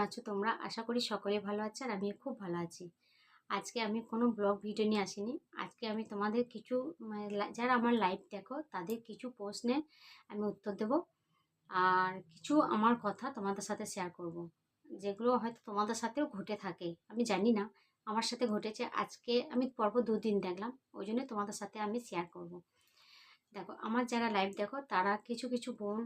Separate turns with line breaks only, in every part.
আছো তোমরা? আশা করি সকলে ভালো আছে আর আমি খুব ভালো আছি। আজকে আমি কোনো ব্লগ ভিডিও নিয়ে আসিনি। আজকে আমি তোমাদের কিছু মানে যারা আমার লাইভ দেখো তাদের কিছু প্রশ্নে আমি উত্তর দেব। আর কিছু আমার কথা তোমাদের সাথে শেয়ার করব। যেগুলো হয়তো তোমাদের সাথেও ঘটে থাকে। আমি জানি না, আমার সাথে ঘটেছে। আজকে আমি পর্ব দুদিন দেখলাম, ওই জন্য তোমাদের সাথে আমি শেয়ার করব। দেখো, আমার যারা লাইভ দেখো, তারা কিছু কিছু বোন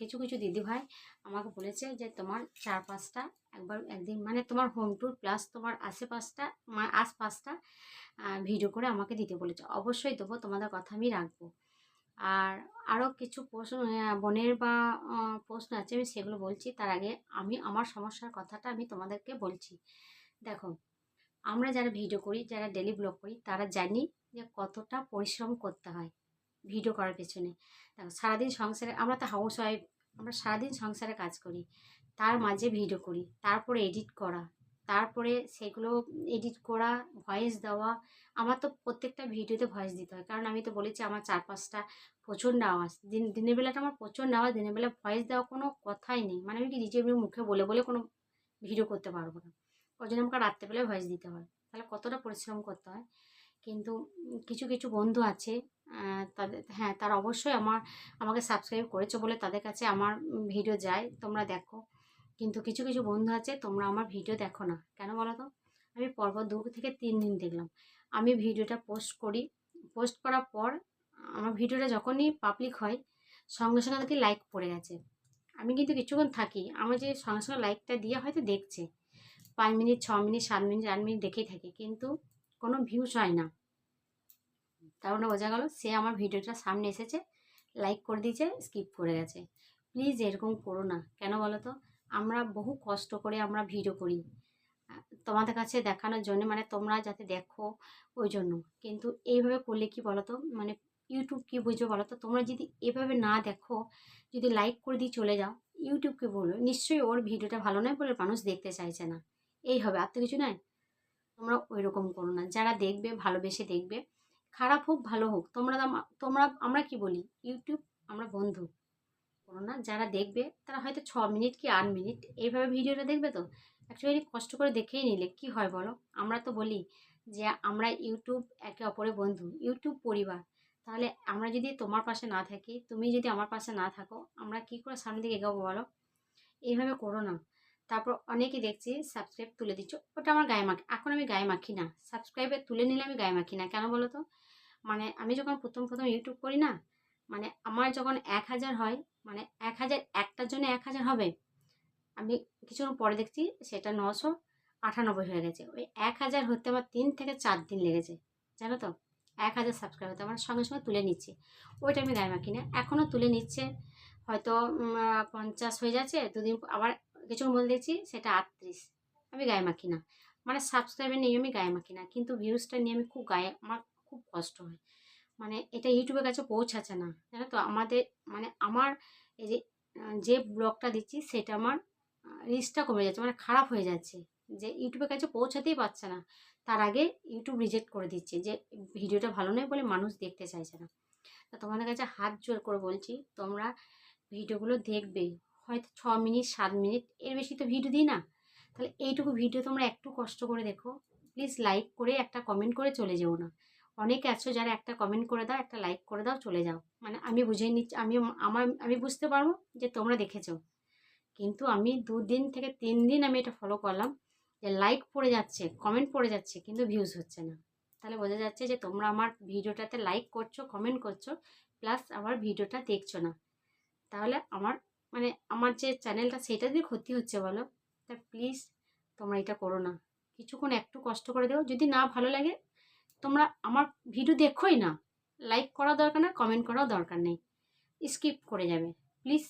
কিছু কিছু দিদিভাই আমাকে বলেছে যে তোমার চার পাঁচটা একবার একদিন মানে তোমার হোম ট্যুর প্লাস তোমার আশেপাশটা, মা, আশপাশটা ভিডিও করে আমাকে দিতে বলেছে। অবশ্যই দেবো, তোমাদের কথা আমি রাখব। আর আরও কিছু প্রশ্ন বোনের বা প্রশ্ন আছে, আমি সেগুলো বলছি। তার আগে আমি, আমার সমস্যার কথাটা আমি তোমাদেরকে বলছি। দেখো, আমরা যারা ভিডিও করি, যারা ডেলি ব্লগ করি, তারা জানি যে কতটা পরিশ্রম করতে হয়। ভিডিও করার পেছনে। সারাদিন সংসারে, আমরা তো হাউস ওয়াইফ আমরা সারাদিন সংসারে কাজ করি। তার মাঝে ভিডিও করি, তারপরে এডিট করা, তারপরে সেগুলো এডিট করা ভয়েস দেওয়া। আমার তো প্রত্যেকটা ভিডিওতে ভয়েস দিতে হয়। কারণ আমি তো বলেছি, আমার চার পাঁচটা প্রচণ্ড আওয়াজ। দিন, দিনের বেলাটা আমার প্রচণ্ড আওয়াজ, দিনের বেলা ভয়েস দেওয়া কোনো কথাই নেই। মানে আমি কি নিজের মুখে বলে বলে কোনো ভিডিও করতে পারব না। ওই জন্য আমাকে রাত্রেবেলায় ভয়েস দিতে হয়। তাহলে কতটা পরিশ্রম করতে হয়? কিন্তু কিছু কিছু বন্ধু আছে তাদের হ্যাঁ তারা অবশ্যই আমার, আমাকে সাবস্ক্রাইব করেছ বলে তাদের কাছে আমার ভিডিও যায়, তোমরা দেখো। কিন্তু কিছু কিছু বন্ধু আছে, তোমরা আমার ভিডিও দেখো না। কেন বলো তো আমি পরপর দু থেকে তিন দিন দেখলাম। আমি ভিডিওটা পোস্ট করি। পোস্ট করার পর, আমার ভিডিওটা যখনই পাবলিক হয়, সঙ্গে সঙ্গে দেখি লাইক পড়ে গেছে। আমি কিন্তু কিছুক্ষণ থাকি। আমার যে সঙ্গে সঙ্গে লাইকটা দিয়ে হয়তো দেখছে। পাঁচ মিনিট, ছ মিনিট, সাত মিনিট, আট মিনিট দেখেই থাকি। কিন্তু কোনো ভিউজ হয় না। তার মানে বোঝা গেল সে আমার ভিডিওটা সামনে এসেছে লাইক করে দিয়েছে স্কিপ করে গেছে। প্লিজ এরকম করো না। কেন বলো তো? আমরা বহু কষ্ট করে আমরা ভিডিও করি। তোমাদের কাছে দেখানোর জন্য মানে তোমরা যাতে দেখো ওই জন্য। কিন্তু এইভাবে করলে কি বলো তো? মানে ইউটিউব কি বুঝবে বলো তো? তোমরা যদি এভাবে না দেখো, যদি লাইক করে দিয়ে চলে যাও ইউটিউবকে বলবে? নিশ্চয়ই ওর ভিডিওটা ভালো নয় বলে মানুষ দেখতে চাইছে না। এই হবে। আর তো কিছু নয়? তোমরা ওই রকম করো না। যারা দেখবে, ভালোবেসে দেখবে, খারাপ হোক, ভালো হোক, তোমরা তোমরা, আমরা কি বলি? ইউটিউব আমরা বন্ধু। করো না, যারা দেখবে, তারা হয়তো ছ মিনিট কি আট মিনিট এইভাবে ভিডিওটা দেখবে তো? অ্যাকচুয়ালি কষ্ট করে দেখেই নিলে, কি হয় বলো? আমরা তো বলি যে আমরা ইউটিউব একে অপরের বন্ধু ইউটিউব পরিবার। তাহলে আমরা যদি তোমার পাশে না থাকি, তুমি যদি আমার পাশে না থাকো, আমরা কি করে সামনের দিকে এগোবো বলো? এইভাবে করো না। তারপর অনেকে দেখছি সাবস্ক্রাইব তুলে দিচ্ছ। ওটা আমার গায়ে মাখি, এখন আমি গায়ে মাখি না। সাবস্ক্রাইবে তুলে নিলে আমি গায়ে মাখি না। কেন বলো তো? মানে আমি যখন প্রথম প্রথম ইউটিউব করি না মানে আমার যখন এক হাজার হয় মানে এক হাজার, একটার জন্য এক হাজার হবে। আমি কিছুক্ষণ পরে দেখছি সেটা নশো আটানব্বই হয়ে গেছে। ওই এক হাজার হতে আমার তিন থেকে চার দিন লেগেছে। জানো তো? এক হাজার সাবস্ক্রাইব হতে আমার সঙ্গে সঙ্গে তুলে নিচ্ছে। ওইটা আমি গায়ে মাখি না। এখনও তুলে নিচ্ছে। হয়তো পঞ্চাশ হয়ে যাচ্ছে। দুদিন আবার কিছুক্ষণ বলে দেখছি সেটা আটত্রিশ। আমি গায়ে মাখি না। মানে সাবস্ক্রাইবার নিয়ে আমি গায়ে মাখি না। কিন্তু ভিউজটা নিয়ে আমি খুব গায়ে, আমার খুব কষ্ট হয়। মানে এটা ইউটিউবের কাছে পৌঁছাচ্ছে না। জানো তো, আমাদের মানে আমার এই যে যে ব্লগটা দিচ্ছি, সেটা আমার রিচটা কমে যাচ্ছে মানে খারাপ হয়ে যাচ্ছে। যে ইউটিউবের কাছে পৌঁছাতেই পারছে না। তার আগে ইউটিউব রিজেক্ট করে দিচ্ছে যে ভিডিওটা ভালো নয় বলে মানুষ দেখতে চাইছে না। তা তোমাদের কাছে হাত জোর করে বলছি, তোমরা ভিডিওগুলো দেখবে। হয়তো ছ মিনিট, সাত মিনিট, এর বেশি তো ভিডিও দিই না। তাহলে এইটুকু ভিডিও তোমরা একটু কষ্ট করে দেখো। প্লিজ লাইক করে একটা কমেন্ট করে চলে যেও না। অনেকে আছো যারা একটা কমেন্ট করে দাও, একটা লাইক করে দাও, চলে যাও। মানে আমি বুঝে নিচ্ছি আমি, আমার, আমি বুঝতে পারব যে তোমরা দেখেছ। কিন্তু আমি দুদিন থেকে তিন দিন আমি এটা ফলো করলাম যে লাইক পড়ে যাচ্ছে কমেন্ট পড়ে যাচ্ছে, কিন্তু ভিউজ হচ্ছে না। তাহলে বোঝা যাচ্ছে যে তোমরা আমার ভিডিওটাতে লাইক করছ কমেন্ট করছ প্লাস আমার ভিডিওটা দেখছ না। তাহলে আমার মানে আমার যে চ্যানেলটা সেটা দিয়ে ক্ষতি হচ্ছে বলো? তা প্লিজ তোমরা এটা করো না। কিছুক্ষণ একটু কষ্ট করে দেও। যদি না ভালো লাগে, তোমরা আমার ভিডিও দেখোই না। লাইক করা দরকার না কমেন্ট করাও দরকার নেই। স্কিপ করে যাবে। প্লিজ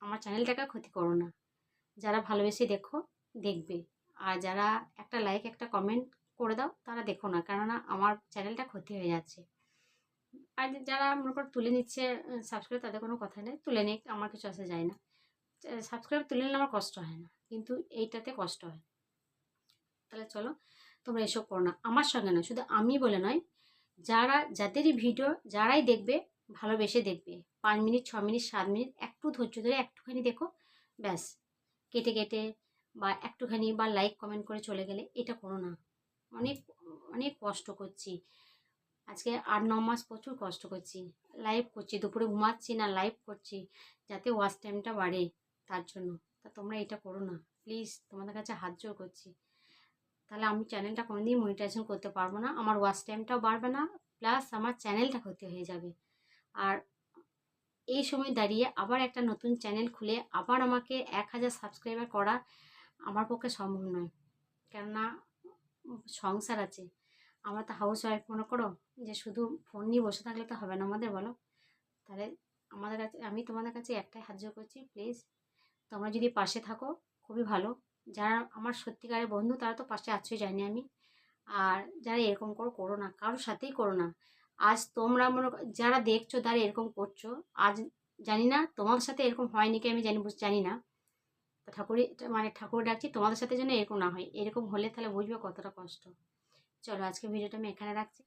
আমার চ্যানেলটাকে ক্ষতি করো না। যারা ভালোবেসে দেখো, দেখবে। আর যারা একটা লাইক একটা কমেন্ট করে দাও, তারা দেখো না। কেননা আমার চ্যানেলটা ক্ষতি হয়ে যাচ্ছে। আর যারা মনে করো তুলে নিচ্ছে সাবস্ক্রাইব তাদের কোনো কথা নেই। তুলে নিক, আমার কিছু আসে যায় না। সাবস্ক্রাইব তুলে নিলে আমার কষ্ট হয় না, কিন্তু এইটাতে কষ্ট হয়। তাহলে চলো, তোমরা এসব করো না। আমার সঙ্গে নয়, শুধু আমি বলে নয়, যারা, যাদেরই ভিডিও, যারাই দেখবে, ভালোবেসে দেখবে। পাঁচ মিনিট, ছ মিনিট, সাত মিনিট, একটু ধৈর্য ধরে একটুখানি দেখো, ব্যাস। কেটে কেটে বা একটুখানি বা লাইক কমেন্ট করে চলে গেলে এটা করো না। অনেক অনেক কষ্ট করছি। আজকে আট, ন মাস প্রচুর কষ্ট করছি। লাইভ করছি, দুপুরে ঘুমাচ্ছি না লাইভ করছি, যাতে ওয়াচ টাইমটা বাড়ে তার জন্য। তা তোমরা এটা করো না। প্লিজ তোমাদের কাছে হাত জোর করছি। তাহলে আমি চ্যানেলটা কোনো কোনোদিন মনিটাইজেশন করতে পারব না। আমার ওয়াচ টাইমটাও বাড়বে না প্লাস আমার চ্যানেলটা ক্ষতি হয়ে যাবে। আর এই সময় দাঁড়িয়ে আবার একটা নতুন চ্যানেল খুলে আবার আমাকে এক হাজার সাবস্ক্রাইবার করা আমার পক্ষে সম্ভব নয়। কেননা সংসার আছে। আমরা তো হাউস ওয়াইফ মনে করো যে শুধু ফোন নিয়ে বসে থাকলে তো হবে না আমাদের বলো? তাহলে আমাদের কাছে, আমি তোমাদের কাছে একটাই সাহায্য করছি প্লিজ তোমরা যদি পাশে থাকো, খুবই ভালো। যারা আমার সত্যিকারের বন্ধু, তারা তো পাশে আছোই, জানি আমি। আর যারা এরকম করো করো না। কারোর সাথেই করো না। আজ তোমরা মনে যারা দেখছ, তারা এরকম করছ। আজ জানি না তোমার সাথে এরকম হয়নি কি আমি জানি জানি না। ঠাকুরই মানে ঠাকুর ডাকছি, তোমাদের সাথে যেন এরকম না হয়। এরকম হলে তাহলে বুঝবে কতটা কষ্ট। চলো আজকে ভিডিওটা আমি এখানে রাখছি।